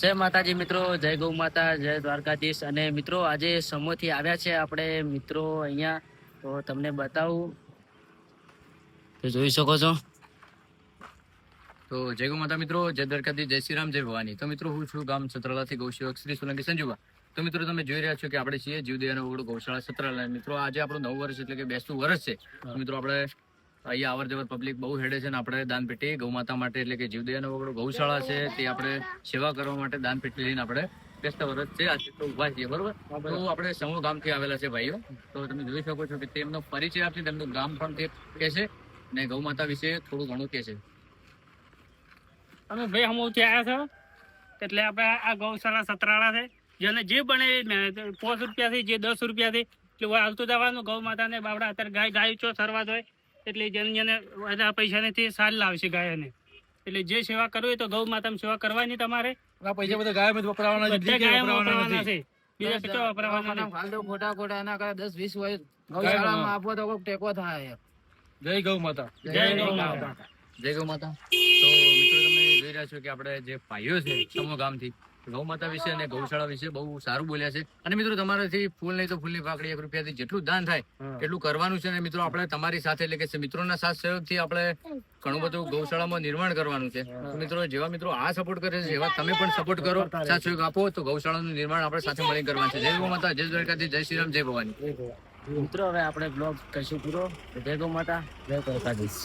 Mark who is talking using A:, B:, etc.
A: જય માતાજી મિત્રો, જય ગૌ માતા, જય દ્વારકાધીશ. અને મિત્રો, આજે સમૂહથી આવ્યા છે આપણે મિત્રો અહીંયા. તો તમને બતાવું. તો જોઈ શકો છો.
B: તો જય ગૌ માતા મિત્રો, જય દ્વારકાધીશ, જય શ્રી રામ, જય ભવાની. તો મિત્રો, હું છું ગામ સત્રાલાથી ગૌસેવક શ્રી સોલંકી સંજુબા તો મિત્રો, તમે જોઈ રહ્યા છો કે આપણે છીએ જીવદયાનો ઓગળ ગૌશાળા સત્રાલય મિત્રો, આજે આપણું નવું વર્ષ એટલે કે બેસતું વર્ષ છે. મિત્રો, આપણે અહીંયા અવર જવર પબ્લિક બહુ હેડે છે ને આપણે દાન ગૌમાતા માટે એટલે કે જીવદયાનો વગડો ગૌશાળા છે તે આપણે સેવા કરવા માટે દાનપેટી લઈને આપણે બેસતા વર્ષ છે. આજે તો ઊભા છીએ બરોબર? તો આપણે સમૂહ ગામથી આવેલા છે ભાઈઓ. તો તમે જોઈ શકો છો કે તેમનો પરિચય આપશે તેમનું ગામ પણ તે કહે છે ને ગૌમાતા વિશે થોડું ઘણું કહે છે.
C: અમે ભાઈ હમોથી આવ્યા છો. એટલે આપણે આ ગૌશાળા સતરાળા છે. જેને જે બને પાંચ રૂપિયાથી જે દસ રૂપિયાથી. એટલે આવતું જવાનું ગૌ માતાને બાબડા અત્યારે ગાય ગાય ચો સરવા હોય એટલે જેને જેને બધા પૈસા નથી સાલ લાવશે ગાયને. એટલે જે સેવા કરવી તો ગૌ માતામાં સેવા કરવાની તમારે.
D: પૈસા બધા ગાયમાં જ વપરાવાના છે
C: બધા
D: વપરાવાના
C: વપરાવાના છે. બીજા કશા વપરાવાના
E: ફાલતુ ખોટા ખોટા એના કરે દસ વીસ હોય ગૌશાળામાં આપો તો કોઈક ટેકો થાય
D: જય ગૌ માતા.
C: જય ગૌ માતા.
B: જય ગૌ માતા. તો મિત્રો તમે જોઈ રહ્યા છો કે આપણે જે પાયો છે સમૂહ ગામથી ગૌ માતા વિશે અને ગૌશાળા વિશે બહુ સારું બોલ્યા છે. અને મિત્રો તમારાથી ફૂલ નહીં તો ફૂલની પાકડી એક રૂપિયાથી જેટલું દાન થાય એટલું કરવાનું છે. અને મિત્રો આપણે તમારી સાથે એટલે કે મિત્રોના સાથ સહયોગથી આપણે ઘણું બધું ગૌશાળામાં નિર્માણ કરવાનું છે. મિત્રો જેવા મિત્રો આ સપોર્ટ કરે છે એવા તમે પણ સપોર્ટ કરો સાથ સહયોગ આપો તો ગૌશાળાનું નિર્માણ આપણે સાથે મળી કરવાનું છે. જય ગૌ માતા જય દ્વારકાથી જય શ્રી રામ જય ભવાની.
A: મિત્રો હવે આપણે બ્લોગ કશું પૂરો. જય ગૌ માતા જય દ્વારકાધીશ.